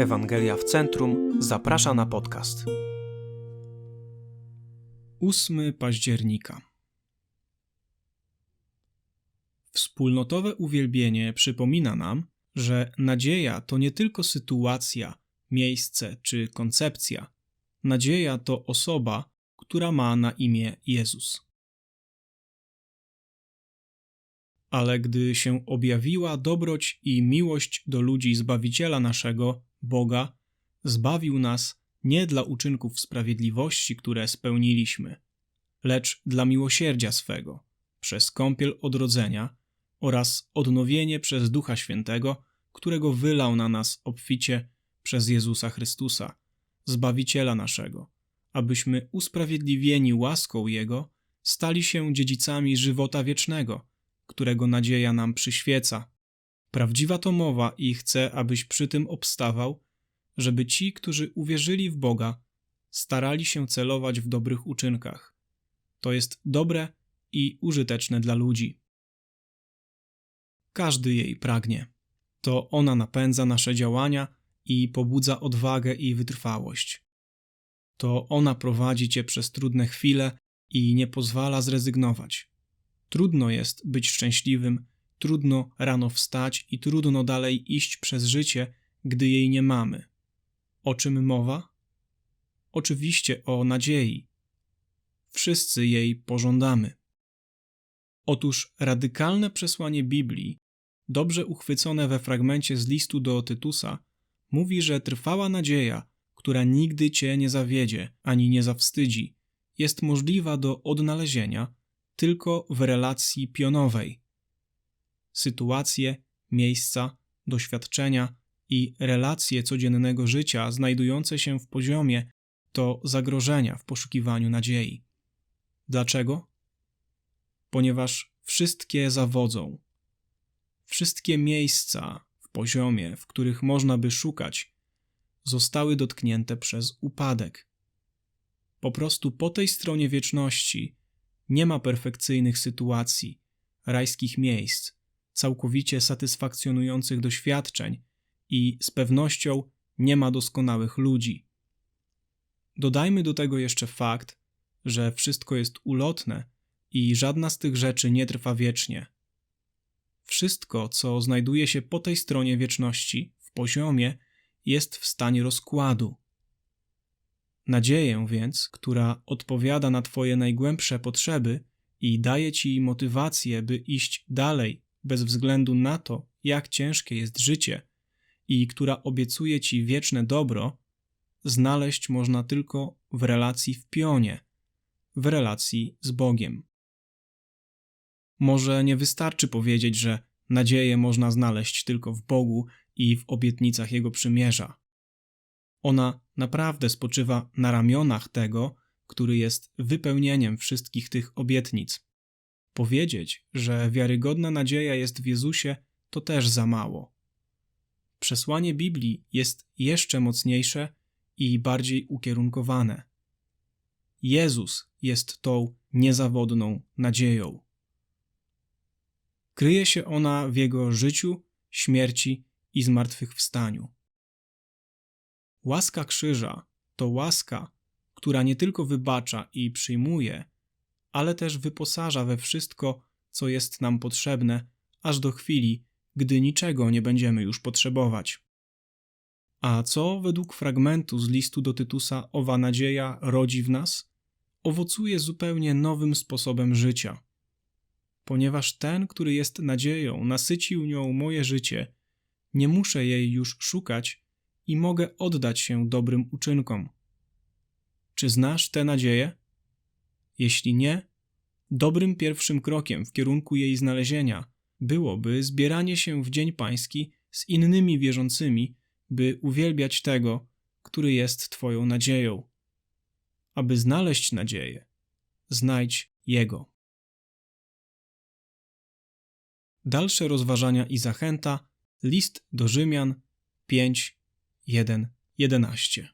Ewangelia w Centrum zaprasza na podcast. 8 października. Wspólnotowe uwielbienie przypomina nam, że nadzieja to nie tylko sytuacja, miejsce czy koncepcja. Nadzieja to osoba, która ma na imię Jezus. Ale gdy się objawiła dobroć i miłość do ludzi Zbawiciela naszego, Boga, zbawił nas nie dla uczynków sprawiedliwości, które spełniliśmy, lecz dla miłosierdzia swego, przez kąpiel odrodzenia oraz odnowienie przez Ducha Świętego, którego wylał na nas obficie przez Jezusa Chrystusa, Zbawiciela naszego, abyśmy usprawiedliwieni łaską Jego stali się dziedzicami żywota wiecznego, którego nadzieja nam przyświeca. Prawdziwa to mowa i chcę, abyś przy tym obstawał, żeby ci, którzy uwierzyli w Boga, starali się celować w dobrych uczynkach. To jest dobre i użyteczne dla ludzi. Każdy jej pragnie. To ona napędza nasze działania i pobudza odwagę i wytrwałość. To ona prowadzi cię przez trudne chwile i nie pozwala zrezygnować. Trudno jest być szczęśliwym, trudno rano wstać i trudno dalej iść przez życie, gdy jej nie mamy. O czym mowa? Oczywiście o nadziei. Wszyscy jej pożądamy. Otóż radykalne przesłanie Biblii, dobrze uchwycone we fragmencie z listu do Tytusa, mówi, że trwała nadzieja, która nigdy cię nie zawiedzie ani nie zawstydzi, jest możliwa do odnalezienia tylko w relacji pionowej. Sytuacje, miejsca, doświadczenia i relacje codziennego życia znajdujące się w poziomie to zagrożenia w poszukiwaniu nadziei. Dlaczego? Ponieważ wszystkie zawodzą. Wszystkie miejsca w poziomie, w których można by szukać, zostały dotknięte przez upadek. Po prostu po tej stronie wieczności nie ma perfekcyjnych sytuacji, rajskich miejsc, całkowicie satysfakcjonujących doświadczeń i z pewnością nie ma doskonałych ludzi. Dodajmy do tego jeszcze fakt, że wszystko jest ulotne i żadna z tych rzeczy nie trwa wiecznie. Wszystko, co znajduje się po tej stronie wieczności, w poziomie, jest w stanie rozkładu. Nadzieję więc, która odpowiada na Twoje najgłębsze potrzeby i daje Ci motywację, by iść dalej, bez względu na to, jak ciężkie jest życie, i która obiecuje Ci wieczne dobro, znaleźć można tylko w relacji w pionie, w relacji z Bogiem. Może nie wystarczy powiedzieć, że nadzieję można znaleźć tylko w Bogu i w obietnicach Jego przymierza. Ona naprawdę spoczywa na ramionach tego, który jest wypełnieniem wszystkich tych obietnic. Powiedzieć, że wiarygodna nadzieja jest w Jezusie, to też za mało. Przesłanie Biblii jest jeszcze mocniejsze i bardziej ukierunkowane. Jezus jest tą niezawodną nadzieją. Kryje się ona w Jego życiu, śmierci i zmartwychwstaniu. Łaska krzyża to łaska, która nie tylko wybacza i przyjmuje, ale też wyposaża we wszystko, co jest nam potrzebne, aż do chwili, gdy niczego nie będziemy już potrzebować. A co według fragmentu z listu do Tytusa owa nadzieja rodzi w nas? Owocuje zupełnie nowym sposobem życia. Ponieważ ten, który jest nadzieją, nasycił nią moje życie, nie muszę jej już szukać i mogę oddać się dobrym uczynkom. Czy znasz tę nadzieję? Jeśli nie, dobrym pierwszym krokiem w kierunku jej znalezienia byłoby zbieranie się w Dzień Pański z innymi wierzącymi, by uwielbiać tego, który jest Twoją nadzieją. Aby znaleźć nadzieję, znajdź Jego. Dalsze rozważania i zachęta list do Rzymian 5, 1, 11.